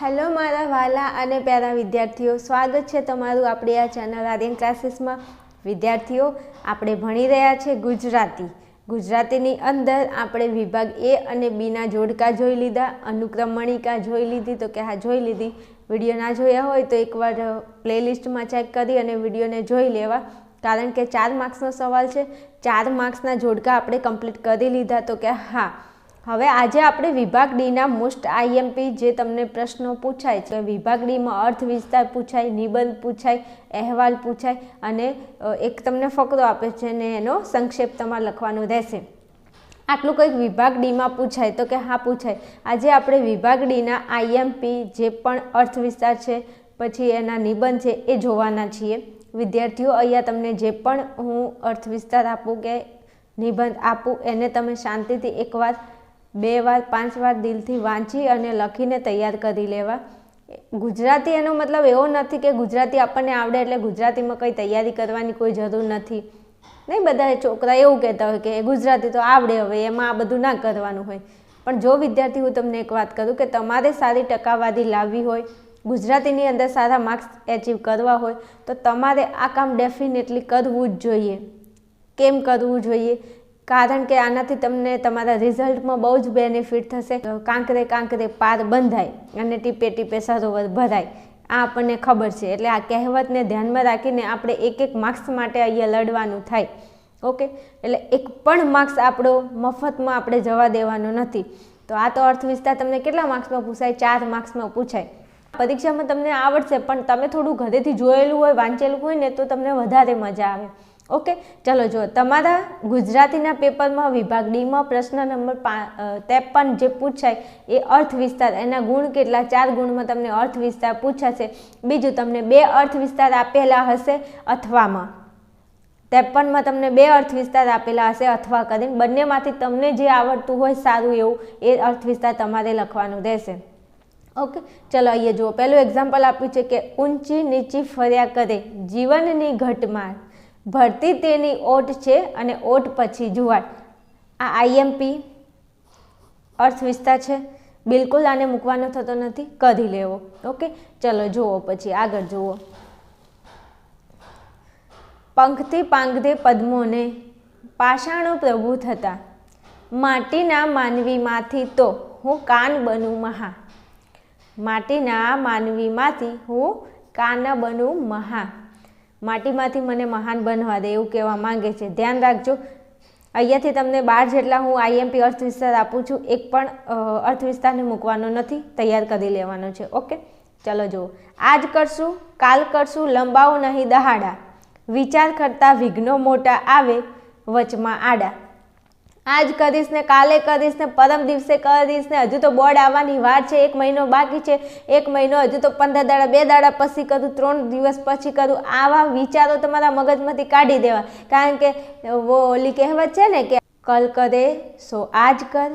Hello મારા વાલા અને પ્યારા વિદ્યાર્થીઓ, સ્વાગત છે તમારું આપણી આ ચેનલ આર્યન ક્લાસીસમાં વિદ્યાર્થીઓ, આપણે ભણી રહ્યા છે ગુજરાતી. ગુજરાતીની અંદર આપણે વિભાગ એ અને બીના જોડકા જોઈ લીધા, અનુક્રમણિકા જોઈ લીધી, તો કે હા, જોઈ લીધી. વીડિયો ના જોયા હોય તો એકવાર પ્લેલિસ્ટમાં ચેક કરી અને વિડીયોને જોઈ લેવા. કારણ કે ચાર માર્ક્સનો સવાલ છે. ચાર માર્ક્સના જોડકા આપણે કમ્પ્લીટ કરી લીધા, તો કે હા હવે આજે આપણે વિભાગ ડીના મોસ્ટ આઈએમપી જે તમને પ્રશ્નો પૂછાય છે વિભાગ ડીમાં અર્થ વિસ્તાર પૂછાય, નિબંધ પૂછાય, અહેવાલ પૂછાય અને એક તમને ફકરો આપે છે ને એનો સંક્ષેપ તમારે લખવાનો રહેશે. આટલું કંઈક વિભાગ ડીમાં પૂછાય તો કે હા પૂછાય. આજે આપણે વિભાગ ડીના આઈએમપી જે પણ અર્થ વિસ્તાર છે, પછી એના નિબંધ છે એ જોવાના છીએ. વિદ્યાર્થીઓ, અહીંયા તમને જે પણ હું અર્થ વિસ્તાર આપું કે નિબંધ આપું, એને તમે શાંતિથી એકવાર બે વાર, પાંચ વાર દિલથી વાંચી અને લખીને તૈયાર કરી લેવા. ગુજરાતી એનો મતલબ એવો નથી કે ગુજરાતી આપણને આવડે એટલે ગુજરાતીમાં કંઈ તૈયારી કરવાની કોઈ જરૂર નથી. નહીં બધા છોકરા એવું કહેતા હોય કે ગુજરાતી તો આવડે હવે, એમાં આ બધું ના કરવાનું હોય. પણ જો વિદ્યાર્થી, હું તમને એક વાત કરું કે તમારે સારી ટકાવારી લાવવી હોય, ગુજરાતીની અંદર સારા માર્ક્સ એચીવ કરવા હોય, તો તમારે આ કામ ડેફિનેટલી કરવું જ જોઈએ. કેમ કરવું જોઈએ? કારણ કે આનાથી તમને તમારા રિઝલ્ટમાં બહુ જ બેનિફિટ થશે. કાંકરે કાંકરે પાર બંધાય અને ટીપે ટીપે સરોવર ભરાય. આ આપણને ખબર છે. એટલે આ કહેવતને ધ્યાનમાં રાખીને આપણે એક એક માર્ક્સ માટે અહીંયા લડવાનું થાય. ઓકે? એટલે એક પણ માર્ક્સ આપણો મફતમાં આપણે જવા દેવાનો નથી. તો આ તો અર્થ વિસ્તાર તમને કેટલા માર્ક્સમાં પૂછાય? ચાર માર્ક્સમાં પૂછાય. પરીક્ષામાં તમને આવડશે, પણ તમે થોડું ઘરેથી જોયેલું હોય, વાંચેલું હોય ને તો તમને વધારે મજા આવે. ઓકે, ચલો જો, તમારા ગુજરાતીના પેપરમાં વિભાગ ડીમાં પ્રશ્ન નંબર ત્રેપન જે પૂછાય, એ અર્થ વિસ્તાર, એના ગુણ કેટલા? ચાર ગુણમાં તમને અર્થ વિસ્તાર પૂછાશે. બીજું, તમને બે અર્થ વિસ્તાર આપેલા હશે અથવામાં. ત્રેપનમાં તમને બે અર્થ વિસ્તાર આપેલા હશે અથવા કરીને. બંનેમાંથી તમને જે આવડતું હોય સારું એવું, એ અર્થ વિસ્તાર તમારે લખવાનું રહેશે. ઓકે, ચલો અહીંયા જુઓ. પહેલું એક્ઝામ્પલ આપ્યું છે કે ઊંચી નીચી ફર્યા કરે, જીવનની ઘટમાં ભરતી તેની ઓટ છે અને ઓટ પછી જુવાટ આ આઈએમપી અર્થ વિસ્તાર છે. બિલકુલ આને મૂકવાનો થતો નથી કરી લેવો. ઓકે? ચલો, જુઓ પછી, આગળ જુઓ. પંખથી પાંગધે પદ્મોને પાષાણો પ્રભુ થતા. માટીના માનવીમાંથી તો હું કાન બનું મહા. માટીના માનવીમાંથી હું કાન બનું મહા. માટીમાંથી મને મહાન બનવા દે એવું કહેવા માંગે છે. ધ્યાન રાખજો. અહીંયાથી તમને બાર જેટલા હું આઈએમપી અર્થ વિસ્તાર આપું છું, એક પણ અર્થ વિસ્તારને મૂકવાનો નથી, તૈયાર કરી લેવાનો છે. ઓકે? ચલો જુઓ. આજ કરશું, કાલ કરશું, લંબાવું નહીં દહાડા. વિચાર કરતા વિઘ્નો મોટા આવે, વચમાં આડા. આજ કરીશ ને કાલે કરીશ ને પરમ દિવસે કરીશ ને હજુ તો બોર્ડ આવવાની વાર છે, એક મહિનો બાકી છે, એક મહિનો હજુ તો પંદર દાડા, બે દાડા પછી કરું, ત્રણ દિવસ પછી કરું, આવા વિચારો તમારા મગજમાંથી કાઢી દેવા. કારણ કે ઓલી કહેવત છે ને કે, કલ કરે, સો આજ કર,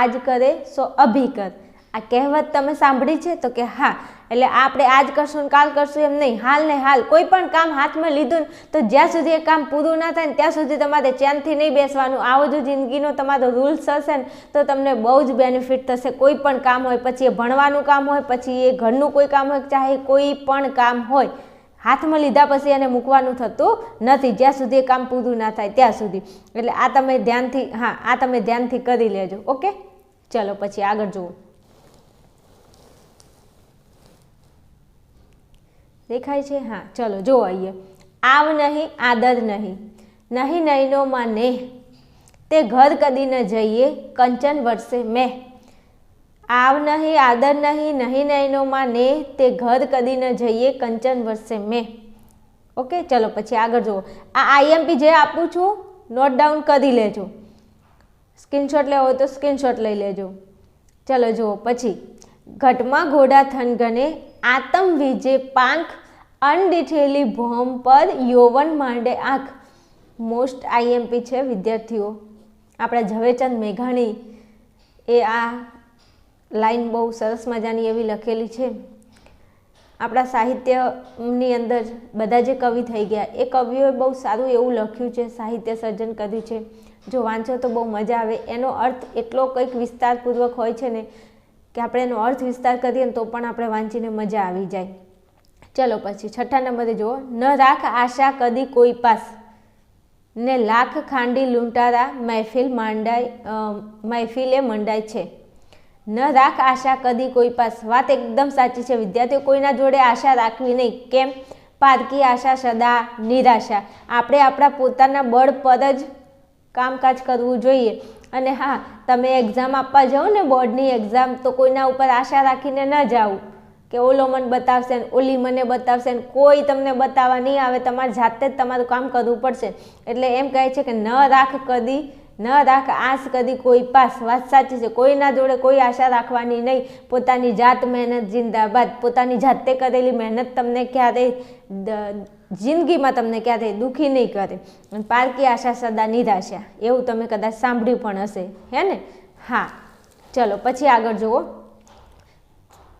આજ કરે, સો અભી કર. આ કહેવત તમે સાંભળી છે તો કે હા, એટલે આપણે આજ કરશું કાલ કરશું એમ નહીં. હાલ ને હાલ, કોઈ પણ કામ હાથમાં લીધું ને તો જ્યાં સુધી એ કામ પૂરું ના થાય ને ત્યાં સુધી તમારે ચેનથી નહીં બેસવાનું. આવો જો જિંદગીનો તમારો રૂલ્સ હશે ને તો તમને બહુ જ બેનિફિટ થશે. કોઈ પણ કામ હોય, પછી એ ભણવાનું કામ હોય, પછી એ ઘરનું કોઈ કામ હોય, ચાહે કોઈ પણ કામ હોય, હાથમાં લીધા પછી એને મૂકવાનું થતું નથી. જ્યાં સુધી એ કામ પૂરું ના થાય ત્યાં સુધી. એટલે આ તમે ધ્યાનથી, હા, આ તમે ધ્યાનથી કરી લેજો. ઓકે? ચલો, પછી આગળ જુઓ દેખાય છે? હા, ચલો, જો અહીંયા આવ નહીં, આદર નહીં. નહીં નયનોમાં નેહ. તે ઘર કદી ન જઈએ, કંચન વર્ષે મેં આવ નહીં, આદર નહીં નહીં નયનોમાં નેહ. તે ઘર કદી ન જઈએ, કંચન વર્ષે મેં ઓકે, ચલો, પછી આગળ જુઓ. આ આઈએમપી જે આપું છું નોટ ડાઉન કરી લેજો. સ્ક્રીનશોટ લેવો હોય તો સ્ક્રીનશોટ લઈ લેજો. ચલો, જુઓ, પછી. ઘટમાં ઘોડા થનગને આતમ વિજે પાંખ અનડીઠેલી ભોમ પર યૌવન માંડે આંખ. મોસ્ટ આઈએમપી છે, વિદ્યાર્થીઓ. આપણા ઝવેરચંદ મેઘાણી એ આ લાઈન બહુ સરસ મજાની એવી લખેલી છે. આપણા સાહિત્યની અંદર બધા જે કવિ થઈ ગયા, એ કવિઓએ બહુ સારું એવું લખ્યું છે, સાહિત્ય સર્જન કર્યું છે. જો વાંચો તો બહુ મજા આવે. એનો અર્થ એટલો કંઈક વિસ્તારપૂર્વક હોય છે ને કે આપણે એનો અર્થ વિસ્તાર કરીએ ને તો પણ આપણે વાંચીને મજા આવી જાય. ચલો પછી છઠ્ઠા નંબરે જુઓ. ન રાખ આશા કદી કોઈ પાસ. ને લાખ ખાંડી લૂંટારા મહેફિલ માંડાય મહેફિલે મંડાય છે. ન રાખ આશા કદી કોઈ પાસ. વાત એકદમ સાચી છે. વિદ્યાર્થીઓ કોઈના જોડે આશા રાખવી નહીં. કેમ? પારકી આશા સદા નિરાશા. આપણે આપણા પોતાના બળ પર જ કામકાજ કરવું જોઈએ. અને હા, તમે એક્ઝામ આપવા જાઓ ને બોર્ડની એક્ઝામ તો કોઈના ઉપર આશા રાખીને ન જાઓ કે ઓલો મને બતાવશે ને, ઓલી મને બતાવશે ને, કોઈ તમને બતાવવા નહીં આવે, તમારે જાતે જ તમારું કામ કરવું પડશે. એટલે એમ કહે છે કે ન રાખ કદી ન રાખ આશ કદી કોઈ પાસ. વાત સાચી છે, કોઈના જોડે કોઈ આશા રાખવાની નહીં. પોતાની જાત મહેનત જિંદાબાદ. પોતાની જાતે કરેલી મહેનત તમને ક્યારેય જિંદગીમાં તમને ક્યારેય દુઃખી નહીં કરે. પારકી આશા સદા નિરાશા. એવું તમે કદાચ સાંભળ્યું પણ હશે. હે ને? હા. ચલો, પછી આગળ જુઓ.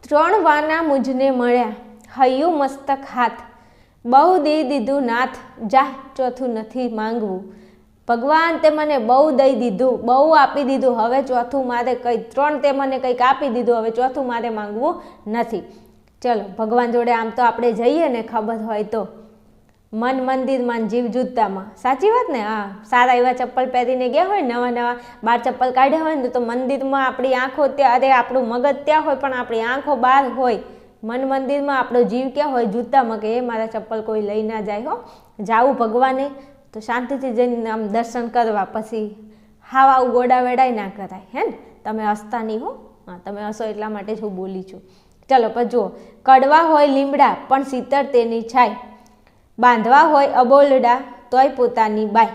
ત્રણ વાના મુજને મળ્યા. હૈયું મસ્તક હાથ. બહુ દે દીધું નાથ. જા, ચોથું નથી માંગવું. ભગવાન તે મને બહુ દઈ દીધું, બહુ આપી દીધું. હવે ચોથું મારે કંઈ ત્રણ તે મને કંઈક આપી દીધું, હવે ચોથું મારે માંગવું નથી. ચલો, ભગવાન જોડે આમ તો આપણે જઈએ ને, ખબર હોય તો. મન મંદિરમાં ને જીવ જૂતામાં સાચી વાત ને? હા, સારા એવા ચપ્પલ પહેરીને ગયા હોય, નવા નવા બાર ચપ્પલ કાઢ્યા હોય ને, તો મંદિરમાં આપણી આંખો ત્યાં, અરે, આપણું મગજ ત્યાં હોય, પણ આપણી આંખો બહાર હોય. મન મંદિરમાં આપણો જીવ ક્યાં હોય? જૂતામાં કે, એ મારા ચપ્પલ કોઈ લઈ ના જાય હો. જાવું ભગવાને. તો શાંતિથી જઈને આમ દર્શન કરવા પછી હાવ આવું ગોડા વેડાય ના કરાય, હે ને? તમે હસતા નહીં હો. હા, તમે હસો એટલા માટે જ હું બોલી છું. ચલો, પણ જુઓ, કડવા હોય લીમડા, પણ શીતળ તેની છાય. બાંધવા હોય અબોલડા, તોય પોતાની બાય.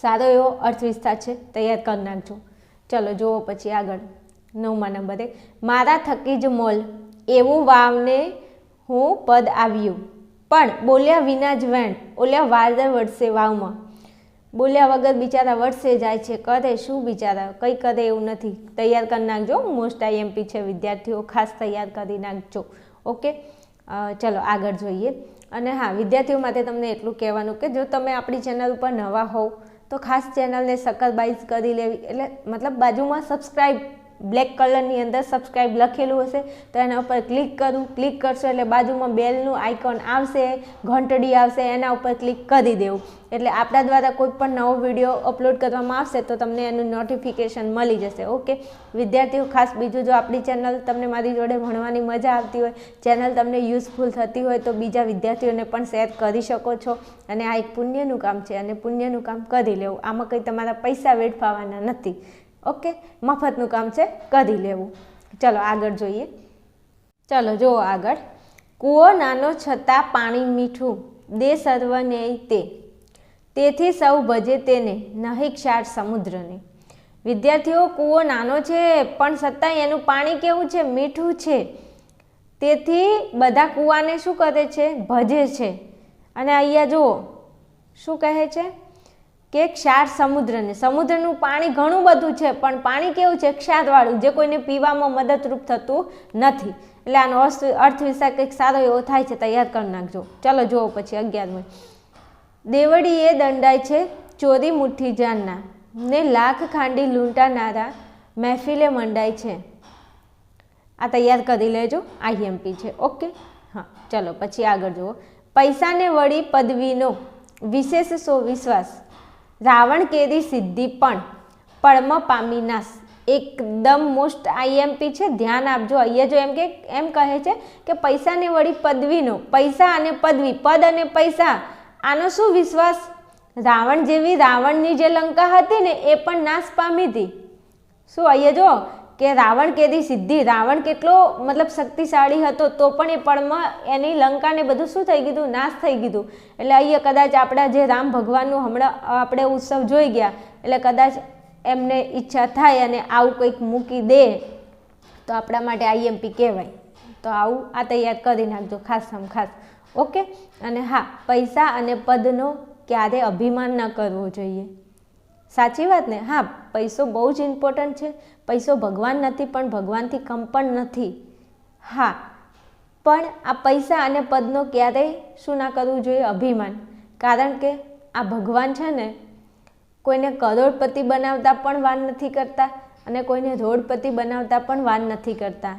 સારો એવો અર્થ વિસ્તાર છે, તૈયાર કરી નાખજો. ચલો, જુઓ પછી આગળ. નવમા નંબરે, મારા થકી જ મોલ, એવું વાવને હું પદ આવ્યું. પણ બોલ્યા વિના જ વેણ, ઓલ્યા વારદર વળશે વાવમાં. બોલ્યા વગર બિચારા વળશે જાય છે, કરે શું બિચારા? કંઈ કરે એવું નથી. તૈયાર કરી નાખજો મોસ્ટ આઈએમપી છે વિદ્યાર્થીઓ, ખાસ તૈયાર કરી નાખજો. ઓકે? ચલો, આગળ જોઈએ. અને હા, વિદ્યાર્થીઓ માટે તમને એટલું કહેવાનું કે જો તમે આપણી ચેનલ ઉપર નવા હોવ, તો ખાસ ચેનલને સકરબાઇઝ કરી લેવી, એટલે મતલબ બાજુમાં સબસ્ક્રાઇબ બ્લેક કલરની અંદર સબસ્ક્રાઇબ લખેલું હશે. તો એના ઉપર ક્લિક કરું ક્લિક કરશો એટલે બાજુમાં બેલનું આઇકોન આવશે, ઘંટડી આવશે, એના ઉપર ક્લિક કરી દેવું. એટલે આપણા દ્વારા કોઈ પણ નવો વીડિયો અપલોડ કરવામાં આવશે તો તમને એનું નોટિફિકેશન મળી જશે ઓકે વિદ્યાર્થીઓ, ખાસ બીજું જો આપણી ચેનલ તમને મારી જોડે ભણવાની મજા આવતી હોય ચેનલ તમને યુઝફુલ થતી હોય તો બીજા વિદ્યાર્થીઓને પણ શેર કરી શકો છો. અને આ એક પુણ્યનું કામ છે, અને પુણ્યનું કામ કરી લેવું. આમાં કંઈ તમારા પૈસા વેડફાવાના નથી. ઓકે? મફતનું કામ છે કરી લેવું. ચલો, આગળ જોઈએ. ચલો, જુઓ આગળ. કૂવો નાનો છતાં પાણી મીઠું, દે સર્વને તે. તેથી સૌ ભજે તેને, નહીં ક્ષાર સમુદ્રને. વિદ્યાર્થીઓ, કૂવો નાનો છે, પણ છતાંય એનું પાણી કેવું છે? મીઠું છે. તેથી બધા કૂવાને શું કરે છે? ભજે છે. અને અહીંયા જુઓ, શું કહે છે? કે ક્ષાર સમુદ્રને. સમુદ્રનું પાણી ઘણું બધું છે, પણ પાણી કેવું છે? ક્ષારવાળું, જે કોઈને પીવામાં મદદરૂપ થતું નથી. એટલે આનો અર્થ વિશે કંઈક સારો એવો થાય છે તૈયાર કરી નાખજો. ચલો જુઓ પછી અગિયારમાં દેવડી એ દંડાય છે ચોરી મુઠ્ઠી જાનના. ને લાખ ખાંડી લૂંટાનારા મહેફિલે મંડાય છે. આ તૈયાર કરી લેજો આઈએમપી છે. ઓકે? હા, ચલો પછી આગળ જુઓ. પૈસાને વળી પદવીનો. વિશેષ સો વિશ્વાસ. રાવણ કેરી સિદ્ધિ પણ પળમાં પામી નાશ એકદમ મોસ્ટ આઈએમપી છે. ધ્યાન આપજો. અહીંયા જો એમ કે, એમ કહે છે કે પૈસાને વળી પદવીનો, પૈસા અને પદવી, પદ અને પૈસા, આનો શું વિશ્વાસ? રાવણ જેવી રાવણની જે લંકા હતી ને, એ પણ નાશ પામી હતી. શું અહીંયા જો કે રાવણ કેદી સિદ્ધિ, રાવણ કેટલો મતલબ શક્તિશાળી હતો તો પણ એ પળમાં એની લંકાને બધું શું થઈ ગયું? નાશ થઈ ગયું. એટલે અહીંયા કદાચ આપણા જે રામ ભગવાનનું હમણાં આપણે ઉત્સવ જોઈ ગયા, એટલે કદાચ એમને ઈચ્છા થાય અને આવું કંઈક મૂકી દે, તો આપણા માટે આઈએમપી કહેવાય. તો આવું આ તૈયાર કરી નાખજો, ખાસ આમ ખાસ. ઓકે? અને હા, પૈસા અને પદનો ક્યારે અભિમાન ન કરવો જોઈએ. સાચી વાત ને? હા, પૈસો બહુ જ ઇમ્પોર્ટન્ટ છે. પૈસો ભગવાન નથી, પણ ભગવાનથી કમ પણ નથી. હા, પણ આ પૈસા અને પદનો ક્યારેય શું ના કરવું જોઈએ? અભિમાન. કારણ કે આ ભગવાન છે ને, કોઈને કરોડપતિ બનાવતા પણ વાન નથી કરતા અને કોઈને રોડપતિ બનાવતા પણ વાન નથી કરતા.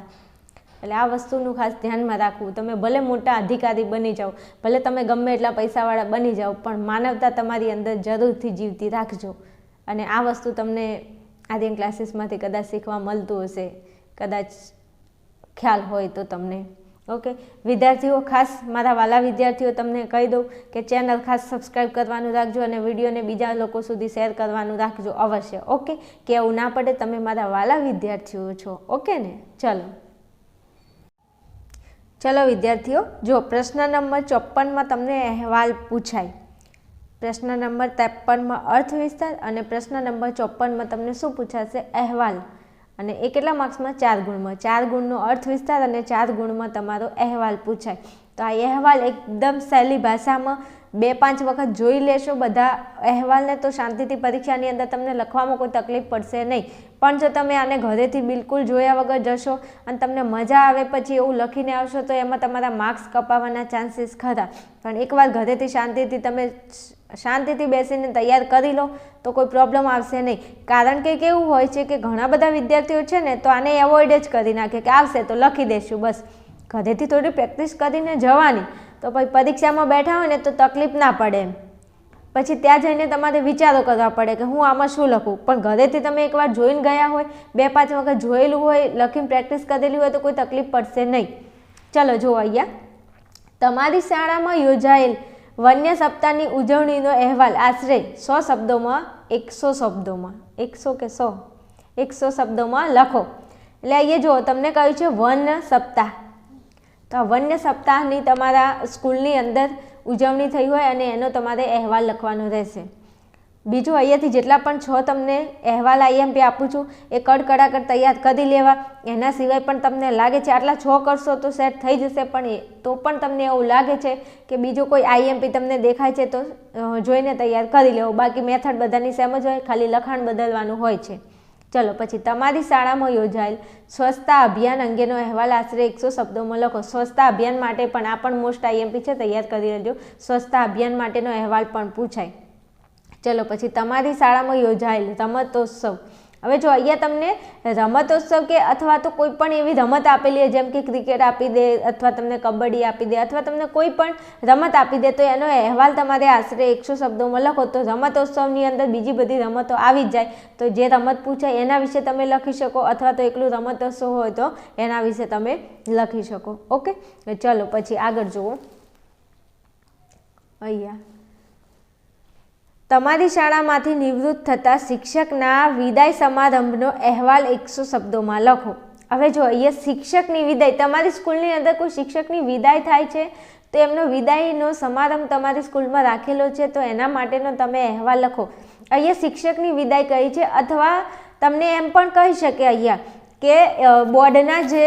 એટલે આ વસ્તુનું ખાસ ધ્યાનમાં રાખવું. તમે ભલે મોટા અધિકારી બની જાઓ, ભલે તમે ગમે એટલા પૈસાવાળા બની જાઓ, પણ માનવતા તમારી અંદર જરૂરથી જીવતી રાખજો. અને આ વસ્તુ તમને આર્યન ક્લાસીસમાંથી કદાચ શીખવા મળતું હશે, કદાચ ખ્યાલ હોય તો તમને. ઓકે વિદ્યાર્થીઓ ખાસ, મારા વાલા વિદ્યાર્થીઓ તમને કહી દઉં કે ચેનલ ખાસ સબસ્ક્રાઈબ કરવાનું રાખજો અને વિડીયોને બીજા લોકો સુધી શેર કરવાનું રાખજો અવશ્ય. ઓકે કે એવું ના પડે, તમે મારા વાલા વિદ્યાર્થીઓ છો. ઓકે ને? ચલો. ચલો વિદ્યાર્થીઓ, જો પ્રશ્ન નંબર ચોપનમાં તમને અહેવાલ પૂછાય પ્રશ્ન નંબર ત્રેપનમાં અર્થ વિસ્તાર અને પ્રશ્ન નંબર ચોપનમાં તમને શું પૂછાશે? અહેવાલ. અને એ કેટલા માર્ક્સમાં? ચાર ગુણમાં. ચાર ગુણનો અર્થ વિસ્તાર અને ચાર ગુણમાં તમારો અહેવાલ પૂછાય. તો આ અહેવાલ એકદમ સહેલી ભાષામાં બે પાંચ વખત જોઈ લેશો બધા અહેવાલને તો શાંતિથી પરીક્ષાની અંદર તમને લખવામાં કોઈ તકલીફ પડશે નહીં. પણ જો તમે આને ઘરેથી બિલકુલ જોયા વગર જશો અને તમને મજા આવે પછી એવું લખીને આવશો તો એમાં તમારા માર્ક્સ કપાવવાના ચાન્સીસ ખરા. પણ એકવાર ઘરેથી શાંતિથી તમે શાંતિથી બેસીને તૈયાર કરી લો, તો કોઈ પ્રોબ્લેમ આવશે નહીં. કારણ કે કેવું હોય છે કે ઘણા બધા વિદ્યાર્થીઓ છે ને, તો આને એવોઇડ જ કરી નાખે કે આવશે તો લખી દઈશું બસ. ઘરેથી થોડી પ્રેક્ટિસ કરીને જવાની. તો પછી પરીક્ષામાં બેઠા હોય ને, તો તકલીફ ના પડે પછી ત્યાં જઈને તમારે વિચારો કરવા પડે કે હું આમાં શું લખું? પણ ઘરેથી તમે એકવાર જોઈને ગયા હોય, બે પાંચ વખત જોયેલું હોય, લખીને પ્રેક્ટિસ કરેલી હોય, તો કોઈ તકલીફ પડશે નહીં. ચલો, જુઓ અહીંયા. તમારી શાળામાં યોજાયેલ વન્ય સપ્તાહની ઉજવણીનો અહેવાલ આશરે સો શબ્દોમાં, એકસો શબ્દોમાં, એકસો કે સો, એકસો શબ્દોમાં લખો. એટલે અહીંયા જુઓ, તમને કહ્યું છે વન સપ્તાહ. તો આ વન્ય સપ્તાહની તમારા સ્કૂલની અંદર ઉજવણી થઈ હોય અને એનો તમારે અહેવાલ લખવાનો રહેશે. બીજું અહીંયાથી જેટલા પણ છ તમને અહેવાલ આઈએમપી આપું છું, એ કડકડાકડ તૈયાર કરી લેવા. એના સિવાય પણ તમને લાગે છે આટલા છ કરશો તો સેટ થઈ જશે, પણ એ તો પણ તમને એવું લાગે છે કે બીજું કોઈ આઈએમપી તમને દેખાય છે તો જોઈને તૈયાર કરી લેવો. બાકી મેથડ બધાની સેમ જ હોય, ખાલી લખાણ બદલવાનું હોય છે. ચલો, પછી તમારી શાળામાં યોજાયેલ સ્વચ્છતા અભિયાન અંગેનો અહેવાલ આશરે એકસો શબ્દોમાં લખો. સ્વચ્છતા અભિયાન માટે પણ આ પણ મોસ્ટ આઈએમપી છે, તૈયાર કરી લેજો. સ્વચ્છતા અભિયાન માટેનો અહેવાલ પણ પૂછાય. ચલો, પછી તમારી શાળામાં યોજાયેલ રમતોત્સવ. હવે જો અહીંયા તમને રમતોત્સવ કે અથવા તો કોઈ પણ એવી રમત આપેલી જેમ કે ક્રિકેટ આપી દે, અથવા તમને કબડ્ડી આપી દે, અથવા તમને કોઈ પણ રમત આપી દે, તો એનો અહેવાલ તમારે આશરે એકસો શબ્દોમાં લખો. તો રમતોત્સવની અંદર બીજી બધી રમતો આવી જાય. તો જે રમત પૂછાય એના વિશે તમે લખી શકો, અથવા તો એકલું રમતોત્સવ હોય તો એના વિશે તમે લખી શકો. ઓકે? ચલો, પછી આગળ જુઓ. અહીંયા. તમારી શાળામાંથી નિવૃત્ત થતા શિક્ષકના વિદાય સમારંભનો અહેવાલ એકસો શબ્દોમાં લખો. હવે જો અહીંયા શિક્ષકની વિદાય, તમારી સ્કૂલની અંદર કોઈ શિક્ષકની વિદાય થાય છે, તો એમનો વિદાયનો સમારંભ તમારી સ્કૂલમાં રાખેલો છે, તો એના માટેનો તમે અહેવાલ લખો. અહીંયા શિક્ષકની વિદાય કહી છે? અથવા તમને એમ પણ કહી શકે અહીંયા કે બોર્ડના જે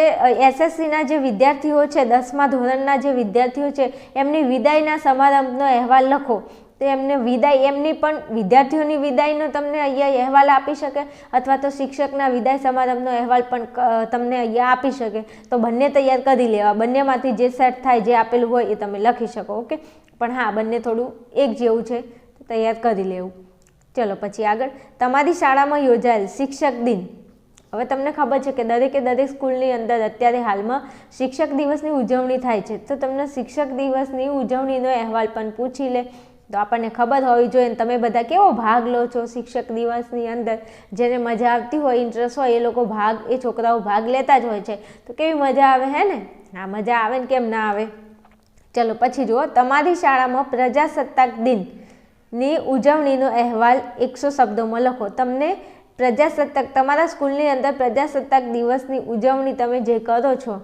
એસએસસીના જે વિદ્યાર્થીઓ છે, દસમા ધોરણના જે વિદ્યાર્થીઓ છે, એમની વિદાયના સમારંભનો અહેવાલ લખો. તો એમને વિદાય, એમની પણ વિદ્યાર્થીઓની વિદાયનો તમને અહીંયા અહેવાલ આપી શકે અથવા તો શિક્ષકના વિદાય સમારંભનો અહેવાલ પણ તમને અહીંયા આપી શકે. તો બંને તૈયાર કરી લેવા. બંનેમાંથી જે સેટ થાય, જે આપેલું હોય એ તમે લખી શકો, ઓકે? પણ હા, બંને થોડું એક જેવું છે તૈયાર કરી લેવું. ચલો, પછી આગળ. તમારી શાળામાં યોજાયેલ શિક્ષક દિન. હવે તમને ખબર છે કે દરેકે દરેક સ્કૂલની અંદર અત્યારે હાલમાં શિક્ષક દિવસની ઉજવણી થાય છે. તો તમને શિક્ષક દિવસની ઉજવણીનો અહેવાલ પણ પૂછી લે. તો આપણને ખબર હોવી જોઈએ તમે બધા કેવો ભાગ લો છો શિક્ષક દિવસની અંદર? જેને મજા આવતી હોય ઇન્ટરેસ્ટ હોય, એ લોકો ભાગ, એ છોકરાઓ ભાગ લેતા જ હોય છે. તો કેવી મજા આવે, હે ને? હા મજા આવે ને કેમ ના આવે? ચલો, પછી જુઓ. તમારી શાળામાં પ્રજાસત્તાક દિનની ઉજવણીનો અહેવાલ એકસો શબ્દોમાં લખો. તમને પ્રજાસત્તાક, તમારા સ્કૂલની અંદર પ્રજાસત્તાક દિવસની ઉજવણી તમે જે કરો છો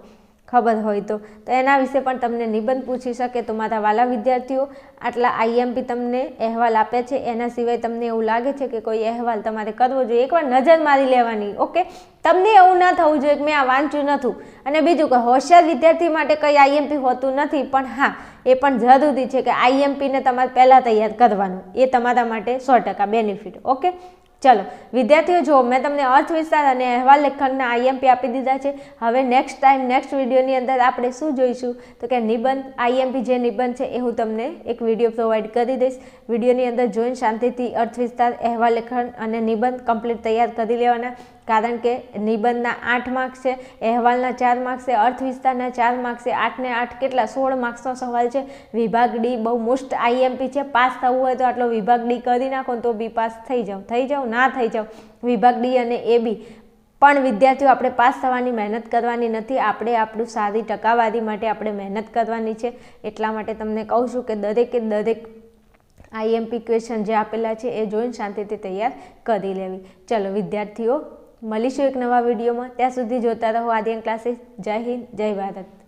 ખબર હોય તો. તો એના વિશે પણ તમને નિબંધ પૂછી શકે તો મારા વાલા વિદ્યાર્થીઓ આટલા આઈએમપી તમને અહેવાલ આપ્યા છે. એના સિવાય તમને એવું લાગે છે કે કોઈ અહેવાલ તમારે કરવો જોઈએ. એકવાર નજર મારી લેવાની, ઓકે? તમને એવું ના થવું જોઈએ કે મેં આ વાંચ્યું નથી અને બીજું કે હોશિયાર વિદ્યાર્થી માટે કંઈ આઈએમપી હોતું નથી, પણ હા, એ પણ જરૂરી છે કે આઈએમપીને તમારે પહેલાં તૈયાર કરવાનું. એ તમારા માટે સો ટકા બેનિફિટ, ઓકે? ચલો, વિદ્યાર્થીઓ જો મેં તમને અર્થ વિસ્તાર અને અહેવાલ લેખનના આઈએમપી આપી દીધા છે. હવે નેક્સ્ટ ટાઈમ નેક્સ્ટ વિડીયોની અંદર આપણે શું જોઈશું? તો કે નિબંધ, આઈએમપી જે નિબંધ છે એ હું તમને એક વીડિયો પ્રોવાઈડ કરી દઈશ. વિડીયોની અંદર જોઈને શાંતિથી અર્થ વિસ્તાર, અહેવાલ લેખન અને નિબંધ કમ્પ્લીટ તૈયાર કરી લેવાના. કારણ કે નિબંધના આઠ માર્ક્સ છે, અહેવાલના ચાર માર્ક્સ છે, અર્થ વિસ્તારના ચાર માર્ક્સ આઠને આઠ કેટલા? સોળ માર્ક્સનો સવાલ છે. વિભાગ ડી બહુ મોસ્ટ આઈએમપી છે. પાસ થવું હોય તો આટલો વિભાગ ડી કરી નાખો તો બી પાસ થઈ જાઓ થઈ જાઓ ના થઈ જાઓ વિભાગ ડી અને એ બી. પણ વિદ્યાર્થીઓ, આપણે પાસ થવાની મહેનત કરવાની નથી. આપણે આપણું સારી ટકાવારી માટે આપણે મહેનત કરવાની છે. એટલા માટે તમને કહું છું કે દરેકે દરેક આઈએમપી ક્વેશ્ચન જે આપેલા છે, એ જોઈને શાંતિથી તૈયાર કરી લેવી. ચલો, વિદ્યાર્થીઓ મળીશું એક નવા વિડીયોમાં. ત્યાં સુધી જોતા રહો આર્યન ક્લાસીસ. જય હિન્દ જય ભારત.